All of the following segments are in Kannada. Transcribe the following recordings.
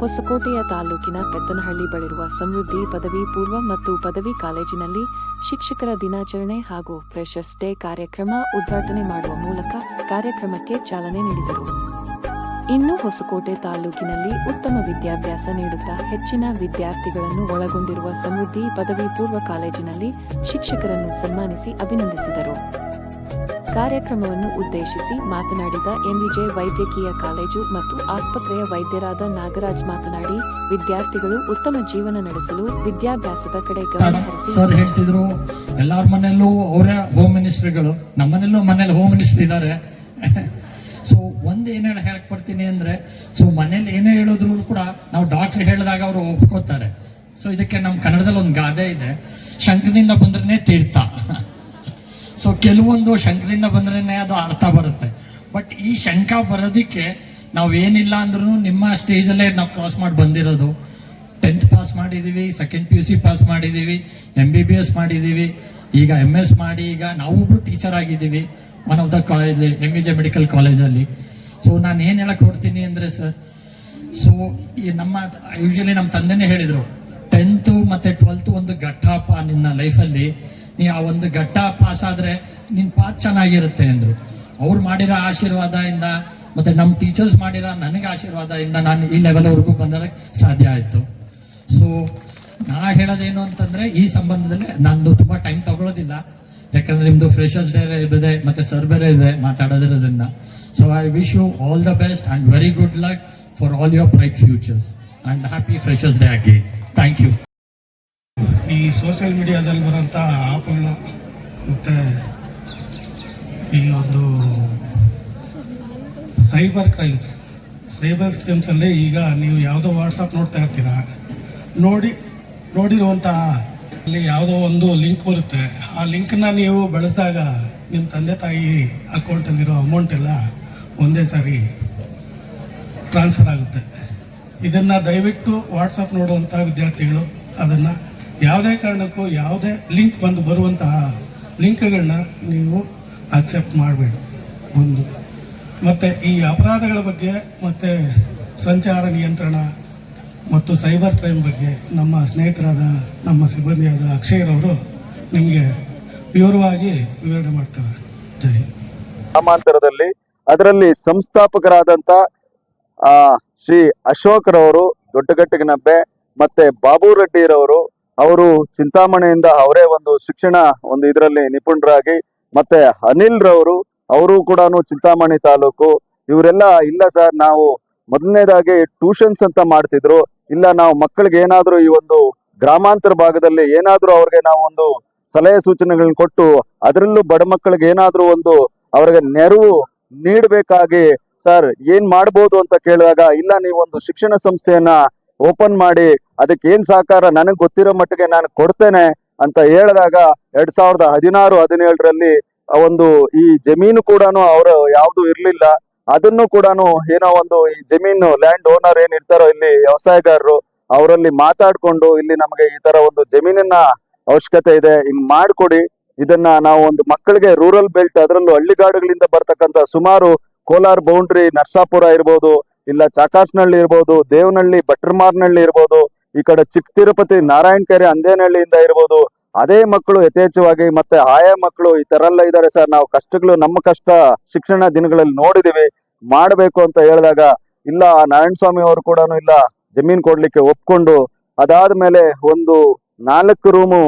ಹೊಸಕೋಟೆಯ ತಾಲೂಕಿನ ಪೆತ್ತನಹಳ್ಳಿ ಬಳಿರುವ ಸಮೃದ್ಧಿ ಪದವಿ ಪೂರ್ವ ಮತ್ತು ಪದವಿ ಕಾಲೇಜಿನಲ್ಲಿ ಶಿಕ್ಷಕರ ದಿನಾಚರಣೆ ಹಾಗೂ ಫ್ರೆಷರ್ಸ್ ಡೇ ಕಾರ್ಯಕ್ರಮ ಉದ್ಘಾಟನೆ ಮಾಡುವ ಮೂಲಕ ಕಾರ್ಯಕ್ರಮಕ್ಕೆ ಚಾಲನೆ ನೀಡಿದರು. ಇನ್ನು ಹೊಸಕೋಟೆ ತಾಲೂಕಿನಲ್ಲಿ ಉತ್ತಮ ವಿದ್ಯಾಭ್ಯಾಸ ನೀಡುತ್ತಾ ಹೆಚ್ಚಿನ ವಿದ್ಯಾರ್ಥಿಗಳನ್ನು ಒಳಗೊಂಡಿರುವ ಸಮೃದ್ಧಿ ಪದವಿ ಪೂರ್ವ ಕಾಲೇಜಿನಲ್ಲಿ ಶಿಕ್ಷಕರನ್ನು ಸನ್ಮಾನಿಸಿ ಅಭಿನಂದಿಸಿದರು. ಕಾರ್ಯಕ್ರಮವನ್ನು ಉದ್ದೇಶಿಸಿ ಮಾತನಾಡಿದ ಎಂವಿಜೆ ವೈದ್ಯಕೀಯ ಕಾಲೇಜು ಮತ್ತು ಆಸ್ಪತ್ರೆಯ ವೈದ್ಯರಾದ ನಾಗರಾಜ್ ಮಾತನಾಡಿ ವಿದ್ಯಾರ್ಥಿಗಳು ಉತ್ತಮ ಜೀವನ ನಡೆಸಲು ವಿದ್ಯಾಭ್ಯಾಸದ ಕಡೆ ಗಮನ ಹರಿಸಿ. ಸರ್ ಹೇಳ್ತಿದ್ರು ಎಲ್ಲಾರ ಮನೆಯಲ್ಲೂ ಅವರೇ ಹೋಮ್ ಮಿನಿಸ್ಟ್ರಿಗಳು ನಮ್ಮ ಮನೆಯಲ್ಲೂ ಮನೇಲಿ ಹೋಮ್ ಮಿನಿಸ್ಟರ್ ಇದ್ದಾರೆ. ಸೊ ಒಂದು ಏನ್ ಹೇಳ ಹೇಳಕ್ ಬರ್ತೀನಿ ಅಂದ್ರೆ ಸೊ ಮನೇಲಿ ಏನೇ ಹೇಳಿದ್ರು ಕೂಡ ನಾವು ಡಾಕ್ಟರ್ ಹೇಳಿದಾಗ ಅವರು ಒಪ್ಕೋತಾರೆ ಸೊ ಇದಕ್ಕೆ ನಮ್ಮ ಕನ್ನಡದಲ್ಲಿ ಒಂದು ಗಾದೆ ಇದೆ. ಶಂಕದಿಂದ ಬಂದ್ರೆ ತೀರ್ಥ. ಸೊ ಕೆಲವೊಂದು ಶಂಕದಿಂದ ಬಂದ್ರೇನೆ ಅದು ಅರ್ಥ ಬರುತ್ತೆ. ಬಟ್ ಈ ಶಂಕ ಬರೋದಕ್ಕೆ ನಾವು ಏನಿಲ್ಲ ಅಂದ್ರೂ ನಿಮ್ಮ ಸ್ಟೇಜಲ್ಲೇ ನಾವು ಕ್ರಾಸ್ ಮಾಡಿ ಬಂದಿರೋದು. ಟೆಂತ್ ಪಾಸ್ ಮಾಡಿದೀವಿ second P U C pass ಮಾಡಿದೀವಿ ಎಂ ಬಿ ಬಿ ಎಸ್ ಮಾಡಿದೀವಿ, ಈಗ ಎಂ ಎಸ್ ಮಾಡಿ, ಈಗ ನಾವೊಬ್ರು ಟೀಚರ್ ಆಗಿದ್ದೀವಿ one of the college M E J medical ಕಾಲೇಜಲ್ಲಿ ಸೊ ನಾನು ಏನು ಹೇಳಕ್ ಹೊಡ್ತೀನಿ ಅಂದ್ರೆ ಸರ್ ಸೊ ಈ ನಮ್ಮ ಯೂಶಲಿ ನಮ್ಮ ತಂದೆನೇ ಹೇಳಿದ್ರು ಟೆಂತ್ ಮತ್ತೆ ಟ್ವೆಲ್ತ್ ಒಂದು ಘಟ್ಟಪ್ಪ ನಿನ್ನ ಲೈಫಲ್ಲಿ ನೀ ಆ ಒಂದು ಘಟ್ಟ ಪಾಸ್ ಆದ್ರೆ ನಿನ್ನ ಪಾತ್ ಚೆನ್ನಾಗಿರುತ್ತೆ ಅಂದರು. ಅವ್ರು ಮಾಡಿರೋ ಆಶೀರ್ವಾದದಿಂದ ಮತ್ತೆ ನಮ್ಮ ಟೀಚರ್ಸ್ ಮಾಡಿರೋ ನನಗೆ ಆಶೀರ್ವಾದದಿಂದ ನಾನು ಈ ಲೆವೆಲ್ವರೆಗೂ ಬಂದರೆ ಸಾಧ್ಯ ಆಯ್ತು. ಸೊ ನಾ ಹೇಳೋದೇನು ಅಂತಂದ್ರೆ ಈ ಸಂಬಂಧದಲ್ಲಿ ನಾನು ತುಂಬಾ ಟೈಮ್ ತಗೊಳ್ಳೋದಿಲ್ಲ ಯಾಕಂದ್ರೆ ನಿಮ್ಮದು ಫ್ರೆಶರ್ಸ್ ಡೇ ಇದೆ, ಮತ್ತೆ ಸರ್ ಬೇರೆ ಇದೆ ಮಾತಾಡೋದಿರೋದ್ರಿಂದ. So I wish you all the best and very good luck for all your bright futures and happy freshers day ಆಗಿ ಥ್ಯಾಂಕ್ ಯು ಈ ಸೋಷಿಯಲ್ ಮೀಡಿಯಾದಲ್ಲಿ ಬರೋಂಥ ಆ್ಯಪ್ಗಳು ಮತ್ತು ಈ ಒಂದು ಸೈಬರ್ ಕ್ರೈಮ್ಸ್ ಸೈಬರ್ ಕ್ರೈಮ್ಸಲ್ಲಿ ಈಗ ನೀವು ಯಾವುದೋ ವಾಟ್ಸಪ್ ನೋಡ್ತಾ ಇರ್ತೀರ. ನೋಡಿ, ನೋಡಿರುವಂತಹ ಅಲ್ಲಿ ಯಾವುದೋ ಒಂದು ಲಿಂಕ್ ಬರುತ್ತೆ. ಆ ಲಿಂಕ್ನ ನೀವು ಬಳಸಿದಾಗ ನಿಮ್ಮ ತಂದೆ ತಾಯಿ ಅಕೌಂಟಲ್ಲಿರೋ ಅಮೌಂಟ್ ಎಲ್ಲ ಒಂದೇ ಸಾರಿ ಟ್ರಾನ್ಸ್ಫರ್ ಆಗುತ್ತೆ. ಇದನ್ನು ದಯವಿಟ್ಟು ವಾಟ್ಸಪ್ ನೋಡುವಂಥ ವಿದ್ಯಾರ್ಥಿಗಳು ಅದನ್ನು ಯಾವುದೇ ಕಾರಣಕ್ಕೂ ಯಾವುದೇ ಲಿಂಕ್ ಬಂದು ಬರುವಂತಹ ಲಿಂಕ್ಗಳನ್ನ ನೀವು ಅಕ್ಸೆಪ್ಟ್ ಮಾಡಬೇಡಿ. ಒಂದು. ಮತ್ತು ಈ ಅಪರಾಧಗಳ ಬಗ್ಗೆ ಮತ್ತು ಸಂಚಾರ ನಿಯಂತ್ರಣ ಮತ್ತು ಸೈಬರ್ ಕ್ರೈಮ್ ಬಗ್ಗೆ ನಮ್ಮ ಸ್ನೇಹಿತರಾದ, ನಮ್ಮ ಸಿಬ್ಬಂದಿಯಾದ ಅಕ್ಷಯರವರು ನಿಮಗೆ ವಿವರವಾಗಿ ವಿವರಣೆ ಮಾಡ್ತಾರೆ. ಜೈ. ಗ್ರಾಮಾಂತರದಲ್ಲಿ ಅದರಲ್ಲಿ ಸಂಸ್ಥಾಪಕರಾದಂಥ ಶ್ರೀ ಅಶೋಕ್ರವರು ರವರು, ದೊಡ್ಡಗಟ್ಟಿಗನಬ್ಬೆ, ಮತ್ತು ಬಾಬು ರೆಡ್ಡಿರವರು ಅವರು ಚಿಂತಾಮಣಿಯಿಂದ ಅವರೇ ಒಂದು ಶಿಕ್ಷಣ ಒಂದು ಇದರಲ್ಲಿ ನಿಪುಣರಾಗಿ, ಮತ್ತೆ ಅನಿಲ್ ರವರು, ಅವರು ಕೂಡ ಚಿಂತಾಮಣಿ ತಾಲೂಕು. ಇವರೆಲ್ಲ, ಇಲ್ಲ ಸರ್, ನಾವು ಮೊದಲನೇದಾಗಿ ಟ್ಯೂಷನ್ಸ್ ಅಂತ ಮಾಡ್ತಿದ್ರು. ಇಲ್ಲ, ನಾವು ಮಕ್ಕಳಿಗೆ ಏನಾದ್ರೂ ಈ ಒಂದು ಗ್ರಾಮಾಂತರ ಭಾಗದಲ್ಲಿ ಏನಾದ್ರೂ ಅವ್ರಿಗೆ ನಾವು ಒಂದು ಸಲಹೆ ಸೂಚನೆಗಳನ್ನ ಕೊಟ್ಟು, ಅದರಲ್ಲೂ ಬಡ ಮಕ್ಕಳಿಗೆ ಏನಾದ್ರೂ ಒಂದು ಅವ್ರಿಗೆ ನೆರವು ನೀಡಬೇಕಾಗಿ, ಸರ್, ಏನ್ ಮಾಡ್ಬೋದು? ಅಂತ ಕೇಳಿದಾಗ, ಇಲ್ಲ, ನೀವೊಂದು ಶಿಕ್ಷಣ ಸಂಸ್ಥೆಯನ್ನ ಓಪನ್ ಮಾಡಿ ಅದಕ್ಕೆ ಏನ್ ಸಹಕಾರ ನನಗೆ ಗೊತ್ತಿರೋ ಮಟ್ಟಿಗೆ ನಾನು ಕೊಡ್ತೇನೆ ಅಂತ ಹೇಳಿದಾಗ ಎರಡ್ ಸಾವಿರದ ಹದಿನಾರು, ಹದಿನೇಳರಲ್ಲಿ ಒಂದು ಈ ಜಮೀನು ಕೂಡ ಅವರು ಯಾವ್ದು ಇರ್ಲಿಲ್ಲ. ಅದನ್ನು ಕೂಡ ಏನೋ ಒಂದು ಈ ಜಮೀನು ಲ್ಯಾಂಡ್ ಓನರ್ ಏನ್ ಇರ್ತಾರೋ ಇಲ್ಲಿ ವ್ಯವಸಾಯಗಾರರು ಅವರಲ್ಲಿ ಮಾತಾಡ್ಕೊಂಡು ಇಲ್ಲಿ ನಮಗೆ ಈ ತರ ಒಂದು ಜಮೀನಿನ ಅವಶ್ಯಕತೆ ಇದೆ ಹಿಂಗ್ ಮಾಡ್ಕೊಡಿ. ಇದನ್ನ ನಾವು ಒಂದು ಮಕ್ಕಳಿಗೆ ರೂರಲ್ ಬೆಲ್ಟ್ ಅದರಲ್ಲೂ ಹಳ್ಳಿಗಾಡುಗಳಿಂದ ಬರ್ತಕ್ಕಂತ ಸುಮಾರು ಕೋಲಾರ ಬೌಂಡ್ರಿ ನರ್ಸಾಪುರ ಇರ್ಬೋದು ಇಲ್ಲ ಚಾಕಾಶ್ನಳ್ಳಿ ಇರ್ಬೋದು ದೇವನಹಳ್ಳಿ ಬಟ್ರಮಾರ್ನಹಳ್ಳಿ ಇರ್ಬೋದು, ಈ ಕಡೆ ಚಿಕ್ಕ ತಿರುಪತಿ, ನಾರಾಯಣಕೆರೆ, ಅಂದೇನಹಳ್ಳಿಯಿಂದ ಇರ್ಬೋದು, ಅದೇ ಮಕ್ಕಳು ಯಥೇಚ್ಛವಾಗಿ ಮತ್ತೆ ಆಯಾ ಮಕ್ಕಳು ಈ ತರ ಎಲ್ಲ ಇದಾರೆ ಸರ್. ನಾವು ಕಷ್ಟಗಳು ನಮ್ಮ ಕಷ್ಟ ಶಿಕ್ಷಣ ದಿನಗಳಲ್ಲಿ ನೋಡಿದೀವಿ. ಮಾಡಬೇಕು ಅಂತ ಹೇಳಿದಾಗ ಇಲ್ಲ ನಾರಾಯಣ ಸ್ವಾಮಿ ಅವರು ಕೂಡ ಇಲ್ಲ, ಜಮೀನ್ ಕೊಡ್ಲಿಕ್ಕೆ ಒಪ್ಕೊಂಡು, ಅದಾದ ಮೇಲೆ ಒಂದು ನಾಲ್ಕು ರೂಮು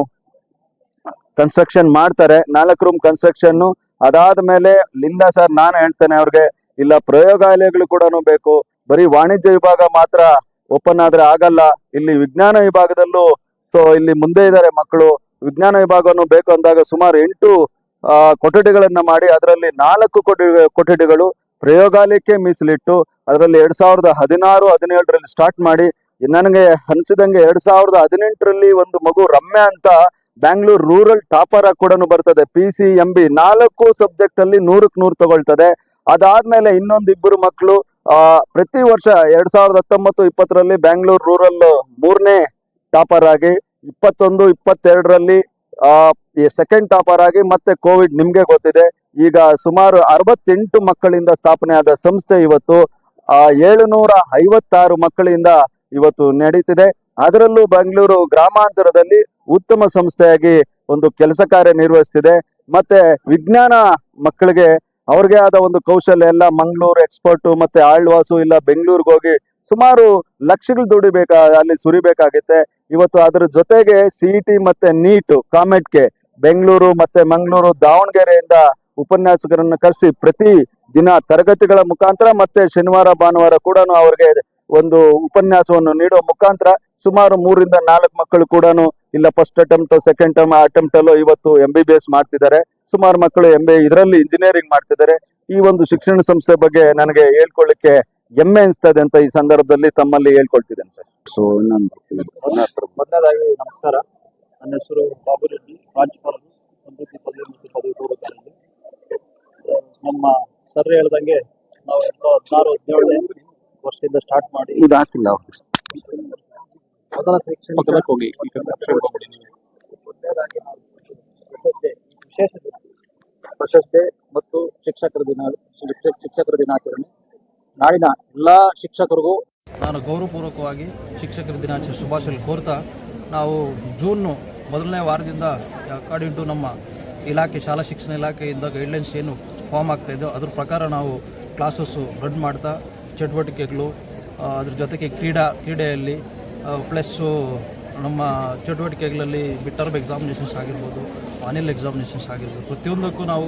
ಕನ್ಸ್ಟ್ರಕ್ಷನ್ ಮಾಡ್ತಾರೆ. ನಾಲ್ಕು ರೂಮ್ ಕನ್ಸ್ಟ್ರಕ್ಷನ್ ಅದಾದ ಮೇಲೆ, ಇಲ್ಲ ಸರ್, ನಾನು ಹೇಳ್ತೇನೆ ಅವ್ರಿಗೆ ಇಲ್ಲ ಪ್ರಯೋಗಾಲಯಗಳು ಕೂಡ ಬೇಕು. ಬರೀ ವಾಣಿಜ್ಯ ವಿಭಾಗ ಮಾತ್ರ ಓಪನ್ ಆದ್ರೆ ಆಗಲ್ಲ. ಇಲ್ಲಿ ವಿಜ್ಞಾನ ವಿಭಾಗದಲ್ಲೂ ಸೊ ಇಲ್ಲಿ ಮುಂದೆ ಇದ್ದಾರೆ ಮಕ್ಕಳು. ವಿಜ್ಞಾನ ವಿಭಾಗವನ್ನು ಬೇಕು ಅಂದಾಗ ಸುಮಾರು ಎಂಟು ಕೊಠಡಿಗಳನ್ನ ಮಾಡಿ ಅದರಲ್ಲಿ ನಾಲ್ಕು ಕೊಠಡಿ ಕೊಠಡಿಗಳು ಪ್ರಯೋಗಾಲಯಕ್ಕೆ ಮೀಸಲಿಟ್ಟು ಅದರಲ್ಲಿ ಎರಡ್ ಸಾವಿರದ ಹದಿನಾರು, ಹದಿನೇಳರಲ್ಲಿ ಸ್ಟಾರ್ಟ್ ಮಾಡಿ, ನನಗೆ ಅನ್ಸಿದಂಗೆ ಎರಡ್ ಸಾವಿರದ ಹದಿನೆಂಟರಲ್ಲಿ ಒಂದು ಮಗು ರಮ್ಯಾ ಅಂತ ಬ್ಯಾಂಗ್ಳೂರ್ ರೂರಲ್ ಟಾಪರ್ ಆಗಿ ಕೂಡ ಬರ್ತದೆ. ಪಿ ಸಿ ಎಂ ಬಿ ನಾಲ್ಕು ಸಬ್ಜೆಕ್ಟ್ ಅಲ್ಲಿ ನೂರಕ್ ನೂರು ತಗೊಳ್ತದೆ. ಅದಾದ್ಮೇಲೆ ಇನ್ನೊಂದು ಇಬ್ಬರು ಮಕ್ಕಳು ಪ್ರತಿ ವರ್ಷ ಎರಡ್ ಸಾವಿರದ ಹತ್ತೊಂಬತ್ತು ಇಪ್ಪತ್ತರಲ್ಲಿ ಬ್ಯಾಂಗ್ಳೂರ್ ರೂರಲ್ ಮೂರನೇ ಟಾಪರ್ ಆಗಿ, ಇಪ್ಪತ್ತೊಂದು, ಇಪ್ಪತ್ತೆರಡರಲ್ಲಿ, ಆ ಸೆಕೆಂಡ್ ಟಾಪರ್ ಆಗಿ ಮತ್ತೆ ಕೋವಿಡ್ ನಿಮ್ಗೆ ಗೊತ್ತಿದೆ. ಈಗ ಸುಮಾರು ಅರವತ್ತೆಂಟು ಮಕ್ಕಳಿಂದ ಸ್ಥಾಪನೆ ಆದ ಸಂಸ್ಥೆ ಇವತ್ತು, ಆ, ಏಳುನೂರ ಐವತ್ತಾರು ಮಕ್ಕಳಿಂದ ಇವತ್ತು ನಡೀತಿದೆ. ಅದರಲ್ಲೂ ಬೆಂಗಳೂರು ಗ್ರಾಮಾಂತರದಲ್ಲಿ ಉತ್ತಮ ಸಂಸ್ಥೆಯಾಗಿ ಒಂದು ಕೆಲಸ ಕಾರ್ಯ ನಿರ್ವಹಿಸ್ತಿದೆ. ಮತ್ತೆ ವಿಜ್ಞಾನ ಮಕ್ಕಳಿಗೆ ಅವ್ರಿಗೆ ಆದ ಒಂದು ಕೌಶಲ್ಯ ಎಲ್ಲ ಮಂಗಳೂರು ಎಕ್ಸ್ಪರ್ಟು ಮತ್ತೆ ಆಳ್ವಾಸು ಇಲ್ಲ ಬೆಂಗಳೂರಿಗೆ ಹೋಗಿ ಸುಮಾರು ಲಕ್ಷಗಳು ದುಡಿಬೇಕಾ, ಅಲ್ಲಿ ಸುರಿಬೇಕಾಗುತ್ತೆ. ಇವತ್ತು ಅದರ ಜೊತೆಗೆ ಸಿಇಟಿ ಮತ್ತೆ ನೀಟ್ ಕಾಮೆಟ್ಗೆ ಬೆಂಗಳೂರು ಮತ್ತೆ ಮಂಗಳೂರು ದಾವಣಗೆರೆಯಿಂದ ಉಪನ್ಯಾಸಕರನ್ನ ಕರೆಸಿ ಪ್ರತಿ ದಿನ ತರಗತಿಗಳ ಮುಖಾಂತರ ಮತ್ತೆ ಶನಿವಾರ, ಭಾನುವಾರ ಕೂಡ ಅವ್ರಿಗೆ ಒಂದು ಉಪನ್ಯಾಸವನ್ನು ನೀಡುವ ಮುಖಾಂತರ ಸುಮಾರು ಮೂರಿಂದ ನಾಲ್ಕು ಮಕ್ಕಳು ಕೂಡ ಇಲ್ಲ first attempt second term attempt ಅಲ್ಲೂ ಇವತ್ತು ಎಂ ಬಿ ಬಿ ಎಸ್ ಮಾಡ್ತಿದ್ದಾರೆ. ಸುಮಾರು ಮಕ್ಕಳು ಎಂ ಬಿ ಇದರಲ್ಲಿ ಇಂಜಿನಿಯರಿಂಗ್ ಮಾಡ್ತಿದ್ದಾರೆ. ಈ ಒಂದು ಶಿಕ್ಷಣ ಸಂಸ್ಥೆ ಬಗ್ಗೆ ನನಗೆ ಹೇಳ್ಕೊಳ್ಳಿಕ್ಕೆ ಹೆಮ್ಮೆ ಅನಿಸ್ತದೆ ಅಂತ ಈ ಸಂದರ್ಭದಲ್ಲಿ ತಮ್ಮಲ್ಲಿ ಹೇಳ್ಕೊಳ್ತಿದ್ದೇನೆ ಸರ್. ಸೊ ಮೊದಲಾಗಿ ನಮಸ್ಕಾರ. ನನ್ನ ಹೆಸರು ಬಾಬು ರೆಡ್ಡಿ ರಾಜ್ಯಪಾಲರು ಸಮೃದ್ಧಿ ಪದವಿ ಮತ್ತು ಪದವಿ ಪೂರ್ವ ಕಾಲೇಜು ನಮ್ಮ ಸರ್ ಹೇಳ್ದಂಗೆ ನಾವು ಎರಡು ಹದಿನಾರು ಹದಿನೇಳನೇ ವರ್ಷದಿಂದ ಸ್ಟಾರ್ಟ್ ಮಾಡಿ. ಇದು ಹಾಕಿಲ್ಲ ಮೊದಲ ಶೈಕ್ಷಣಿಕ ಹೋಗಿ. ಮೊದಲನೇದಾಗಿ ನಾವು. ವಿಶೇಷ ದಿನ ಪ್ರಶಸ್ತಿ ಮತ್ತು ಶಿಕ್ಷಕರ ದಿನ, ಶಿಕ್ಷ- ಶಿಕ್ಷಕರ ದಿನಾಚರಣೆ. ನಾಡಿನ ಎಲ್ಲ ಶಿಕ್ಷಕರಿಗೂ ನಾನು ಗೌರವಪೂರ್ವಕವಾಗಿ ಶಿಕ್ಷಕರ ದಿನಾಚರಣೆ ಶುಭಾಶಯ ಕೋರ್ತಾ, ನಾವು ಜೂನ್ ಮೊದಲನೇ ವಾರದಿಂದ ಅಕಾರ್ಡಿಂಗ್ ಟು ನಮ್ಮ ಇಲಾಖೆ, ಶಾಲಾ ಶಿಕ್ಷಣ ಇಲಾಖೆಯಿಂದ ಗೈಡ್ಲೈನ್ಸ್ ಏನು ಫಾರ್ಮ್ ಆಗ್ತಾ ಇದೆಯೋ ಅದ್ರ ಪ್ರಕಾರ ನಾವು ಕ್ಲಾಸಸ್ಸು ರನ್ ಮಾಡ್ತಾ, ಚಟುವಟಿಕೆಗಳು ಅದ್ರ ಜೊತೆಗೆ ಕ್ರೀಡಾ ಕ್ರೀಡೆಯಲ್ಲಿ ಪ್ಲಸ್ಸು ನಮ್ಮ ಚಟುವಟಿಕೆಗಳಲ್ಲಿ ಬಿಟ್ಟರ್ಬ್ ಎಕ್ಸಾಮಿನೇಷನ್ಸ್ ಆಗಿರ್ಬೋದು ಆನಿಲ್ ಎಕ್ಸಾಮಿನೇಷನ್ಸ್ ಆಗಿರ್ಬೋದು. ಪ್ರತಿಯೊಂದಕ್ಕೂ ನಾವು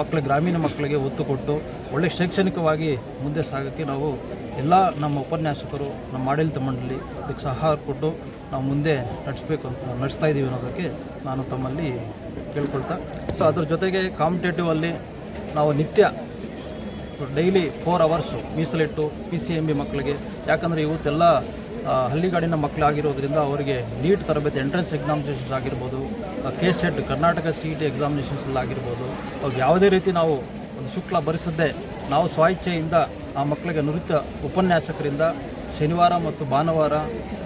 ಮಕ್ಕಳ ಗ್ರಾಮೀಣ ಮಕ್ಕಳಿಗೆ ಒತ್ತು ಕೊಟ್ಟು ಒಳ್ಳೆ ಶೈಕ್ಷಣಿಕವಾಗಿ ಮುಂದೆ ಸಾಗೋಕ್ಕೆ ನಾವು ಎಲ್ಲ ನಮ್ಮ ಉಪನ್ಯಾಸಕರು, ನಮ್ಮ ಆಡಳಿತ ಮಂಡಳಿ ಅದಕ್ಕೆ ಸಹಕಾರ ಕೊಟ್ಟು ನಾವು ಮುಂದೆ ನಡೆಸಬೇಕು ಅಂತ ನಡೆಸ್ತಾ ಇದ್ದೀವಿ ಅನ್ನೋದಕ್ಕೆ ನಾನು ತಮ್ಮಲ್ಲಿ ಕೇಳ್ಕೊಳ್ತಾ. ಸೊ ಅದ್ರ ಜೊತೆಗೆ ಕಾಂಪಿಟೇಟಿವಲ್ಲಿ ನಾವು ನಿತ್ಯ ಡೈಲಿ ಫೋರ್ ಅವರ್ಸು ಮೀಸಲಿಟ್ಟು ಪಿ ಸಿ ಎಂ ಬಿ ಮಕ್ಕಳಿಗೆ ಯಾಕಂದರೆ ಇವತ್ತೆಲ್ಲ ಹಳ್ಳಿಗಾಡಿನ ಮಕ್ಕಳಾಗಿರೋದ್ರಿಂದ ಅವರಿಗೆ ನೀಟ್ ತರಬೇತಿ ಎಂಟ್ರೆನ್ಸ್ ಎಕ್ಸಾಮಿನೇಷನ್ಸ್ ಆಗಿರ್ಬೋದು K CET Karnataka C E T ಎಕ್ಸಾಮಿನೇಷನ್ಸಲ್ಲಾಗಿರ್ಬೋದು ಅವ್ರಿಗೆ ಯಾವುದೇ ರೀತಿ ನಾವು ಒಂದು ಶುಕ್ಲ ಭರಿಸದೆ ನಾವು ಸ್ವಇಚ್ಛೆಯಿಂದ ಆ ಮಕ್ಕಳಿಗೆ ನುರಿತ ಉಪನ್ಯಾಸಕರಿಂದ ಶನಿವಾರ ಮತ್ತು ಭಾನುವಾರ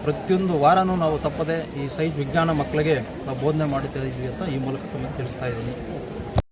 ಪ್ರತಿಯೊಂದು ವಾರನೂ ನಾವು ತಪ್ಪದೆ ಈ ಸೈಜ್ ವಿಜ್ಞಾನ ಮಕ್ಕಳಿಗೆ ನಾವು ಬೋಧನೆ ಮಾಡುತ್ತಾ ಇದ್ವಿ ಅಂತ ಈ ಮೂಲಕ ತಿಳಿಸ್ತಾ ಇದ್ದೀನಿ.